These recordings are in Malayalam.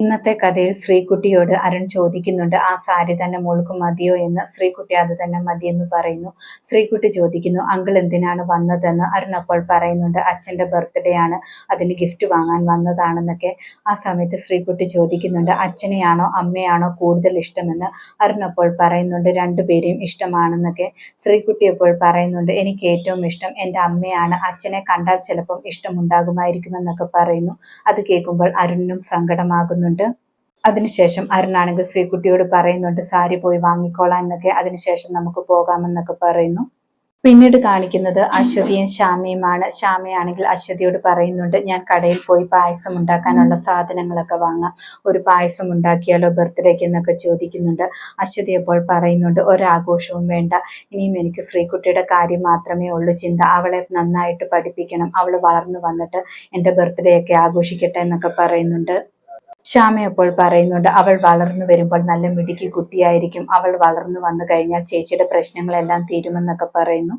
ഇന്നത്തെ കഥയിൽ ശ്രീകുട്ടിയോട് അരുൺ ചോദിക്കുന്നുണ്ട് ആ സാരി തന്നെ മോൾക്ക് മതിയോ എന്ന്? ശ്രീകുട്ടി അത് തന്നെ മതിയെന്ന് പറയുന്നു. ശ്രീകുട്ടി ചോദിക്കുന്നു അങ്കിൾ എന്തിനാണ് വന്നതെന്ന്? അരുൺ അപ്പോൾ പറയുന്നുണ്ട് അച്ഛന്റെ ബർത്ത്ഡേ ആണ് അതിന് ഗിഫ്റ്റ് വാങ്ങാൻ വന്നതാണെന്നൊക്കെ. ആ സമയത്ത് ശ്രീകുട്ടി ചോദിക്കുന്നുണ്ട് അച്ഛനെയാണോ അമ്മയാണോ കൂടുതൽ ഇഷ്ടമെന്ന്? അരുൺ അപ്പോൾ പറയുന്നുണ്ട് രണ്ടുപേരെയും ഇഷ്ടമാണെന്നൊക്കെ. ശ്രീകുട്ടി അപ്പോൾ പറയുന്നുണ്ട് എനിക്ക് ഏറ്റവും ഇഷ്ടം എന്റെ അമ്മയാണ് അച്ഛനെ കണ്ടാൽ ചിലപ്പം ഇഷ്ടമുണ്ടാകുമായിരിക്കുമെന്നൊക്കെ പറയുന്നു. അത് കേൾക്കുമ്പോൾ അരുണിനും സങ്കടമാകുന്നു. പറയുന്നുണ്ട്. അതിനുശേഷം അരുണാണെങ്കിൽ ശ്രീകുട്ടിയോട് പറയുന്നുണ്ട് സാരി പോയി വാങ്ങിക്കോളാം എന്നൊക്കെ. അതിനുശേഷം നമുക്ക് പോകാമെന്നൊക്കെ പറയുന്നു. പിന്നീട് കാണിക്കുന്നത് അശ്വതിയും ശ്യാമയുമാണ്. ശ്യാമയാണെങ്കിൽ അശ്വതിയോട് പറയുന്നുണ്ട് ഞാൻ കടയിൽ പോയി പായസം ഉണ്ടാക്കാനുള്ള സാധനങ്ങളൊക്കെ വാങ്ങാം. ഒരു പായസം ഉണ്ടാക്കിയാലോ ബർത്ത്ഡേക്ക് എന്നൊക്കെ ചോദിക്കുന്നുണ്ട്. അശ്വതി അപ്പോൾ പറയുന്നുണ്ട് ഒരാഘോഷവും വേണ്ട. ഇനിയും എനിക്ക് ശ്രീകുട്ടിയുടെ കാര്യം മാത്രമേ ഉള്ളൂ. ചിന്ത അവളെ നന്നായിട്ട് പഠിപ്പിക്കണം. അവൾ വളർന്നു വന്നിട്ട് എന്റെ ബർത്ത്ഡേ ഒക്കെ ആഘോഷിക്കട്ടെ എന്നൊക്കെ പറയുന്നുണ്ട്. ശ്യാമ അപ്പോൾ പറയുന്നുണ്ട് അവൾ വളർന്നു വരുമ്പോൾ നല്ല മിടുക്കി കുട്ടിയായിരിക്കും. അവൾ വളർന്നു വന്നു കഴിഞ്ഞാൽ ചേച്ചിയുടെ പ്രശ്നങ്ങളെല്ലാം തീരുമെന്നൊക്കെ പറയുന്നു.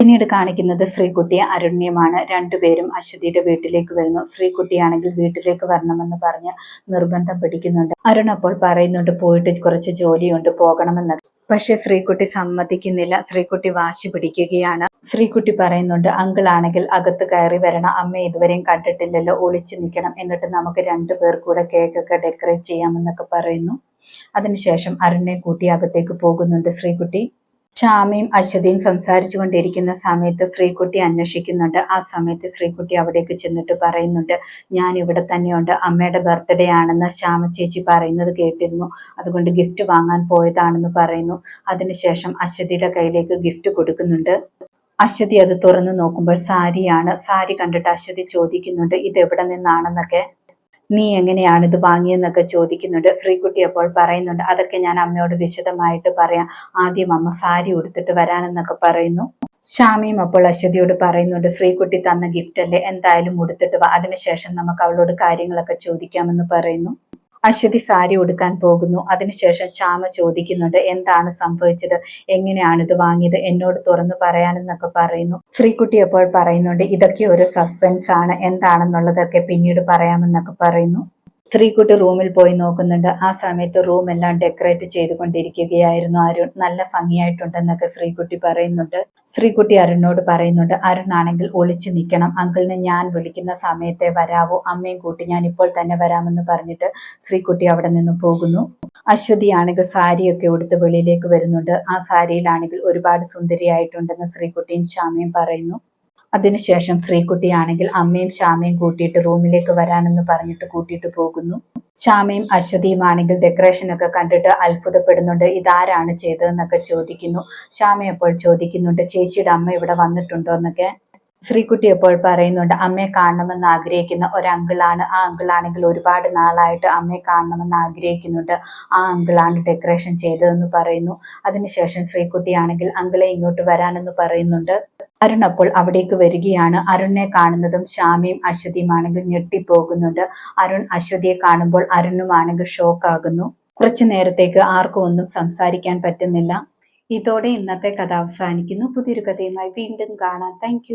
പിന്നീട് കാണിക്കുന്നത് ശ്രീകുട്ടിയെ അരുണ്യമാണ്. രണ്ടുപേരും അശ്വതിയുടെ വീട്ടിലേക്ക് വരുന്നു. ശ്രീകുട്ടിയാണെങ്കിൽ വീട്ടിലേക്ക് വരണമെന്ന് പറഞ്ഞ് നിർബന്ധം പിടിക്കുന്നുണ്ട്. അരുൺ അപ്പോൾ പറയുന്നുണ്ട് പോയിട്ട് കുറച്ച് ജോലിയുണ്ട് പോകണമെന്ന്. പക്ഷെ ശ്രീകുട്ടി സമ്മതിക്കുന്നില്ല. ശ്രീകുട്ടി വാശി പിടിക്കുകയാണ്. ശ്രീകുട്ടി പറയുന്നുണ്ട് അങ്കിൾ ആണെങ്കിൽ അകത്ത് കയറി വരണം. അമ്മ ഇതുവരെയും കണ്ടിട്ടില്ലല്ലോ. ഒളിച്ചു നിൽക്കണം. എന്നിട്ട് നമുക്ക് രണ്ടു പേർ കൂടെ കേക്കൊക്കെ ഡെക്കറേറ്റ് ചെയ്യാമെന്നൊക്കെ പറയുന്നു. അതിനുശേഷം അരുണിനെ കൂട്ടി അകത്തേക്ക് പോകുന്നുണ്ട് ശ്രീകുട്ടി. ചാമയും അശ്വതിയും സംസാരിച്ചു കൊണ്ടിരിക്കുന്ന സമയത്ത് ശ്രീകുട്ടി അന്വേഷിക്കുന്നുണ്ട്. ആ സമയത്ത് ശ്രീകുട്ടി അവിടേക്ക് ചെന്നിട്ട് പറയുന്നുണ്ട് ഞാൻ ഇവിടെ തന്നെയുണ്ട്. അമ്മയുടെ ബർത്ത്ഡേ ആണെന്ന് ശ്യാമ ചേച്ചി പറയുന്നത് കേട്ടിരുന്നു. അതുകൊണ്ട് ഗിഫ്റ്റ് വാങ്ങാൻ പോയതാണെന്ന് പറയുന്നു. അതിനുശേഷം അശ്വതിയുടെ കയ്യിലേക്ക് ഗിഫ്റ്റ് കൊടുക്കുന്നുണ്ട്. അശ്വതി അത് തുറന്നു നോക്കുമ്പോൾ സാരിയാണ്. സാരി കണ്ടിട്ട് അശ്വതി ചോദിക്കുന്നുണ്ട് ഇത് എവിടെ നിന്നാണെന്നൊക്കെ? നീ എങ്ങനെയാണ് ഇത് വാങ്ങിയെന്നൊക്കെ ചോദിക്കുന്നുണ്ട്. ശ്രീകുട്ടി അപ്പോൾ പറയുന്നുണ്ട് അതൊക്കെ ഞാൻ അമ്മയോട് വിശദമായിട്ട് പറയാം. ആദ്യം അമ്മ സാരി ഉടുത്തിട്ട് വരാനെന്നൊക്കെ പറയുന്നു. ശ്യാമിയും അപ്പോൾ അശ്വതിയോട് പറയുന്നുണ്ട് ശ്രീകുട്ടി തന്ന ഗിഫ്റ്റ് അല്ലേ? എന്തായാലും ഉടുത്തിട്ട് വാ. അതിനുശേഷം നമുക്ക് അവളോട് കാര്യങ്ങളൊക്കെ ചോദിക്കാമെന്ന് പറയുന്നു. അശ്വതി സാരി ഉടുക്കാൻ പോകുന്നു. അതിനുശേഷം ശ്യാമ ചോദിക്കുന്നുണ്ട് എന്താണ് സംഭവിച്ചത്? എങ്ങനെയാണ് ഇത് വാങ്ങിയത്? എന്നോട് തുറന്നു പറയാനെന്നൊക്കെ പറയുന്നു. ശ്രീകുട്ടി അപ്പോൾ പറയുന്നുണ്ട് ഇതൊക്കെ ഒരു സസ്പെൻസ് ആണ്. എന്താണെന്നുള്ളതൊക്കെ പിന്നീട് പറയാമെന്നൊക്കെ പറയുന്നു. ശ്രീകുട്ടി റൂമിൽ പോയി നോക്കുന്നുണ്ട്. ആ സമയത്ത് റൂം എല്ലാം ഡെക്കറേറ്റ് ചെയ്തുകൊണ്ടിരിക്കുകയായിരുന്നു അരുൺ. നല്ല ഭംഗിയായിട്ടുണ്ടെന്നൊക്കെ ശ്രീകുട്ടി പറയുന്നുണ്ട്. ശ്രീകുട്ടി അരുണിനോട് പറയുന്നുണ്ട് അരുൺ ആണെങ്കിൽ ഒളിച്ചു നിൽക്കണം. അങ്കിളിനെ ഞാൻ വിളിക്കുന്ന സമയത്തെ വരാവോ. അമ്മയും കൂട്ടി ഞാൻ ഇപ്പോൾ തന്നെ വരാമെന്ന് പറഞ്ഞിട്ട് ശ്രീകുട്ടി അവിടെ നിന്ന് പോകുന്നു. അശ്വതി ആണെങ്കിൽ സാരിയൊക്കെ ഉടുത്ത് വെളിയിലേക്ക് വരുന്നുണ്ട്. ആ സാരിയിലാണെങ്കിൽ ഒരുപാട് സുന്ദരിയായിട്ടുണ്ടെന്ന് ശ്രീകുട്ടിയും ശ്യാമയും പറയുന്നു. അതിനുശേഷം ശ്രീകുട്ടിയാണെങ്കിൽ അമ്മയും ശ്യാമയും കൂട്ടിയിട്ട് റൂമിലേക്ക് വരാനെന്ന് പറഞ്ഞിട്ട് കൂട്ടിയിട്ട് പോകുന്നു. ശ്യാമയും അശ്വതിയുമാണെങ്കിൽ ഡെക്കറേഷനൊക്കെ കണ്ടിട്ട് അത്ഭുതപ്പെടുന്നുണ്ട്. ഇതാരാണ് ചെയ്തതെന്നൊക്കെ ചോദിക്കുന്നു. ശ്യാമ അപ്പോൾ ചോദിക്കുന്നുണ്ട് ചേച്ചിയുടെ അമ്മ ഇവിടെ വന്നിട്ടുണ്ടോ? എന്നൊക്കെ. ശ്രീകുട്ടി എപ്പോൾ പറയുന്നുണ്ട് അമ്മയെ കാണണമെന്ന് ആഗ്രഹിക്കുന്ന ഒരു അങ്കിളാണ് ആ അങ്കിളാണെങ്കിൽ ഒരുപാട് നാളായിട്ട് അമ്മയെ കാണണമെന്ന് ആഗ്രഹിക്കുന്നുണ്ട്. ആ അങ്കിളാണ് ഡെക്കറേഷൻ ചെയ്തതെന്ന് പറയുന്നു. അതിനുശേഷം ശ്രീകുട്ടിയാണെങ്കിൽ അങ്കിളെ ഇങ്ങോട്ട് വരാനെന്ന് പറയുന്നുണ്ട്. അരുൺ അപ്പോൾ അവിടേക്ക് വരികയാണ്. അരുണിനെ കാണുന്നതും ശ്യാമയും അശ്വതിയുമാണെങ്കിൽ ഞെട്ടിപ്പോകുന്നുണ്ട്. അരുൺ അശ്വതിയെ കാണുമ്പോൾ അരുണുമാണെങ്കിൽ ഷോക്കാകുന്നു കുറച്ചു നേരത്തേക്ക് ആർക്കും ഒന്നും സംസാരിക്കാൻ പറ്റുന്നില്ല. ഇതോടെ ഇന്നത്തെ കഥ അവസാനിക്കുന്നു. പുതിയൊരു കഥയുമായി വീണ്ടും കാണാം. താങ്ക്